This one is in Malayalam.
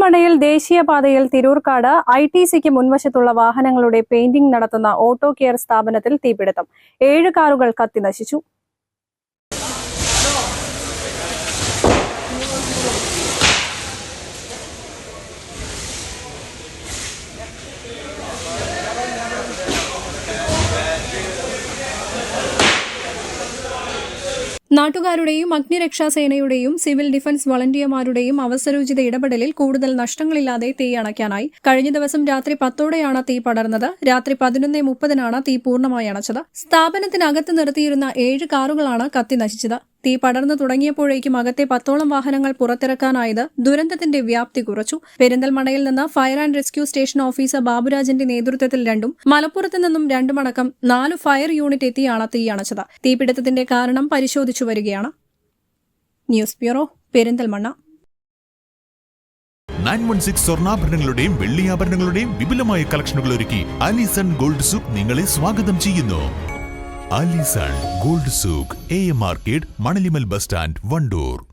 പെരിന്തൽമണ്ണയിൽ ദേശീയപാതയിൽ തിരൂർക്കാട് ഐ ടി സിക്ക് മുൻവശത്തുള്ള വാഹനങ്ങളുടെ പെയിന്റിംഗ് നടത്തുന്ന ഓട്ടോ കെയർ സ്ഥാപനത്തിൽ തീപിടുത്തം. ഏഴ് കാറുകൾ കത്തിനശിച്ചു നാട്ടുകാരുടെയും അഗ്നിരക്ഷാസേനയുടെയും സിവിൽ ഡിഫൻസ് വളണ്ടിയർമാരുടെയും അവസരോചിത ഇടപെടലിൽ കൂടുതൽ നഷ്ടങ്ങളില്ലാതെ തീ അണയ്ക്കാനായി കഴിഞ്ഞ ദിവസം രാത്രി പത്തോടെയാണ് തീ പടർന്നത്. രാത്രി പതിനൊന്ന് മുപ്പതിനാണ് തീ പൂർണമായി അണച്ചത്. സ്ഥാപനത്തിനകത്ത് നിർത്തിയിരുന്ന ഏഴ് കാറുകളാണ് കത്തി നശിച്ചത്. തീ പടർന്നു തുടങ്ങിയപ്പോഴേക്കും അകത്തെ പത്തോളം വാഹനങ്ങൾ പുറത്തിറക്കാനായത് ദുരന്തത്തിന്റെ വ്യാപ്തി കുറച്ചു. പെരിന്തൽമണയിൽ നിന്ന് fire and rescue station officer ബാബുരാജിന്റെ നേതൃത്വത്തിൽ രണ്ടും മലപ്പുറത്ത് നിന്നും രണ്ടുമടക്കം നാല് ഫയർ യൂണിറ്റ് എത്തിയാണ് തീ അണച്ചത്. തീപിടുത്തത്തിന്റെ കാരണം പരിശോധിച്ചു വരികയാണ്. News bureau Perinthalmanna. Nine one six സ്വർണാഭരണങ്ങളുടെയും വെള്ളിയാഭരണങ്ങളുടെയും വിപുലമായ കളക്ഷനുകൾ ഒരുക്കി അലിസൺ ഗോൾഡ് സൂക്ക് നിങ്ങളെ സ്വാഗതം ചെയ്യുന്നു. Alison gold souk A M market Manalimal bus stand Wandoor.